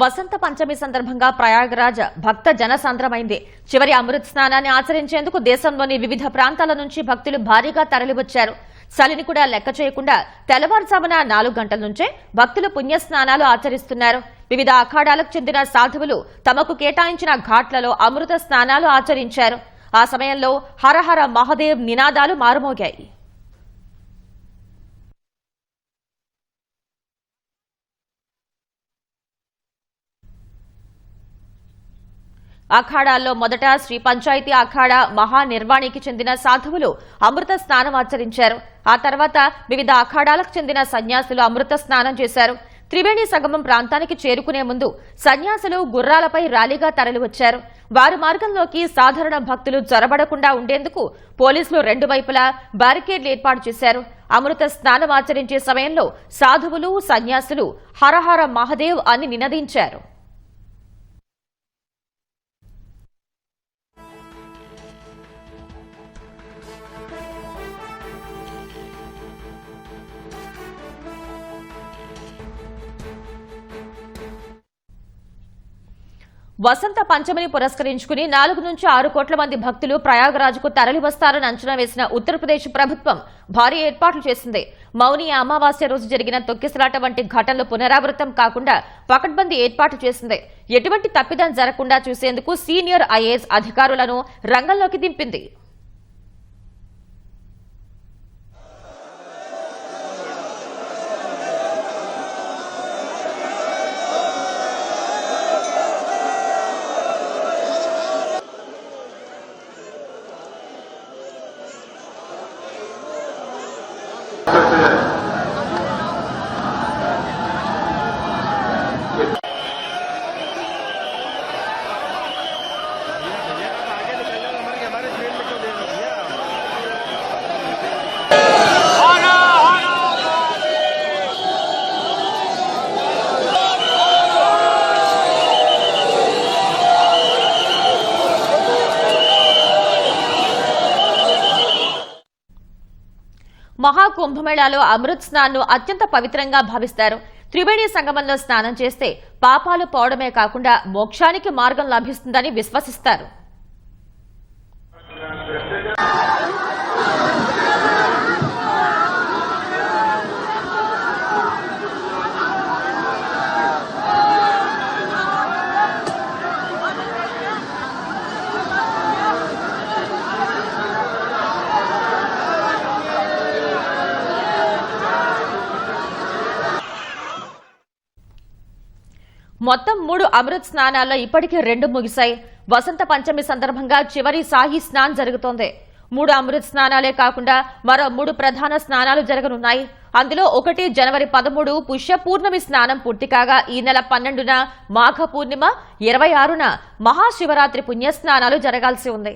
వసంత పంచమి సందర్భంగా ప్రయాగరాజ్ భక్త జనసాంద్రమైంది. చివరి అమృత్ స్నానాన్ని ఆచరించేందుకు దేశంలోని వివిధ ప్రాంతాల నుంచి భక్తులు భారీగా తరలివచ్చారు. చలిని కూడా లెక్క చేయకుండా తెల్లవారుజామున నాలుగు గంటల నుంచే భక్తులు పుణ్యస్నానాలు ఆచరిస్తున్నారు. వివిధ అఖాడాలకు చెందిన సాధువులు తమకు కేటాయించిన ఘాట్లలో అమృత స్నానాలు ఆచరించారు. ఆ సమయంలో హరహర మహదేవ్ నినాదాలు మారుమోగాయి. అఖాడాల్లో మొదట శ్రీ పంచాయతీ అఖాడ మహానిర్వాణికి చెందిన సాధువులు అమృత స్నానం ఆచరించారు. ఆ తర్వాత వివిధ అఖాడాలకు చెందిన సన్యాసులు అమృత స్నానం చేశారు. త్రివేణి సంగమం ప్రాంతానికి చేరుకునే ముందు సన్యాసులు గుర్రాలపై ర్యాలీగా తరలివచ్చారు. వారి మార్గంలోకి సాధారణ భక్తులు జొరబడకుండా ఉండేందుకు పోలీసులు రెండు వైపులా బ్యారికేడ్లు ఏర్పాటు చేశారు. అమృత స్నానం ఆచరించే సమయంలో సాధువులు సన్యాసులు హరహర మహదేవ్ అని నినదించారు. వసంత పంచమిని పురస్కరించుకుని నాలుగు నుంచి ఆరు కోట్ల మంది భక్తులు ప్రయాగరాజ్కు తరలివస్తారని అంచనా వేసిన ఉత్తరప్రదేశ్ ప్రభుత్వం భారీ ఏర్పాట్లు చేసింది. మౌని అమావాస్య రోజు జరిగిన తొక్కిసలాట వంటి ఘటనలు పునరావృతం కాకుండా పకడ్బందీ ఏర్పాటు చేసింది. ఎటువంటి తప్పిదం జరగకుండా చూసేందుకు సీనియర్ ఐఏఎస్ అధికారులను రంగంలోకి దింపింది. మహాకుంభమేళాలో అమృత్ స్నాన్ను అత్యంత పవిత్రంగా భావిస్తారు. త్రివేణి సంగమంలో స్నానం చేస్తే పాపాలు పోవడమే కాకుండా మోక్షానికి మార్గం లభిస్తుందని విశ్వసిస్తారు. మొత్తం మూడు అమృత్ స్నానాల్లో ఇప్పటికే రెండు ముగిశాయి. వసంత పంచమి సందర్భంగా చివరి సాహి స్నాన్ జరుగుతోంది. మూడు అమృత్ స్నానాలే కాకుండా మరో మూడు ప్రధాన స్నానాలు జరగనున్నాయి. అందులో ఒకటి జనవరి పదమూడు పుష్య పూర్ణమి స్నానం పూర్తి కాగా ఈ నెల పన్నెండున మాఘ పూర్ణిమ ఇరవై ఆరున మహాశివరాత్రి పుణ్యస్నానాలు జరగాల్సి ఉంది.